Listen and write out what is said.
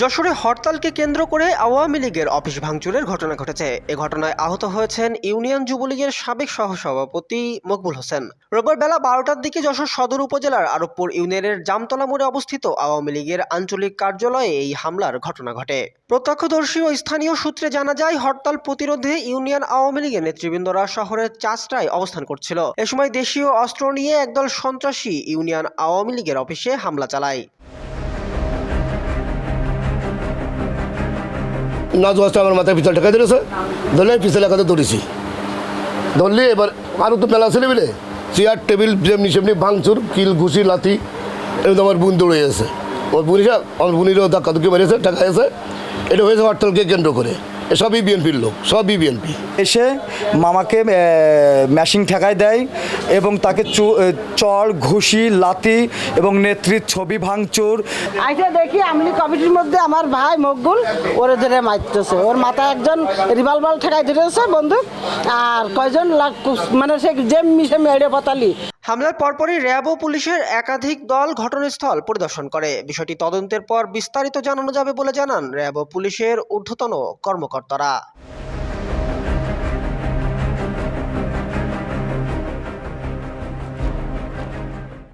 যশোরে হরতালকে কেন্দ্র করে আওয়ামী লীগের অফিস ভাঙচুরের ঘটনা ঘটেছে। এ ঘটনায় আহত হয়েছেন ইউনিয়ন যুবলীগের সাবেক সহসভাপতি মকবুল হোসেন। রোববার বেলা বারোটার দিকে যশোর সদর উপজেলার আরবপুর ইউনিয়নের জামতলা মোড়ে অবস্থিত আওয়ামী লীগের আঞ্চলিক কার্যালয়ে এই হামলার ঘটনা ঘটে। প্রত্যক্ষদর্শী ও স্থানীয় সূত্রে জানা যায়, হরতাল প্রতিরোধে ইউনিয়ন আওয়ামী লীগের নেতৃবৃন্দরা শহরের চাষটায় অবস্থান করছিল। এ সময় দেশীয় অস্ত্র নিয়ে একদল সন্ত্রাসী ইউনিয়ন আওয়ামী লীগের অফিসে হামলা চালায়। নাজু আসতে আমার মাথায় পিছল ঠেকা দিয়েছে ধরলে পিছলে একাতে ধরেছি ধরলি এবার আরও তো মেলা ছেলে বলে, চেয়ার, টেবিল, যেমনি সেমনি ভাঙচুর, কিল, ঘুষি, লাথি, এমনি আমার বোন দৌড়ে গেছে। ওর বুনিরা আমার বুনিরও ধাক্কা ধুকি মেরেছে টাকা এসে এটা হয়েছে হরতালকে কেন্দ্র করে। সবই বিএনপির লোক সবই বিএনপি। এসে মামাকে ম্যাশিং ঠেকায় দেয় এবং তাকে চর ঘুষি লাতি এবং নেত্রীর ছবি ভাঙচুর। আইসা দেখি আমলি কমিটির মধ্যে আমার ভাই মকবুল ওরে ধরে মারতেছে। ওর মাথায় একজন রিভলভার ঠেকাই ধরেছে বন্ধু আর কয়জন মানে সে যে মিশে মেরে পতালি। হামলার পরপরই র্যাব ও পুলিশের একাধিক দল ঘটনাস্থল পরিদর্শন করে। বিষয়টি তদন্তের পর বিস্তারিত জানানো যাবে বলে জানান র্যাব ও পুলিশের ঊর্ধ্বতন কর্মকর্তারা।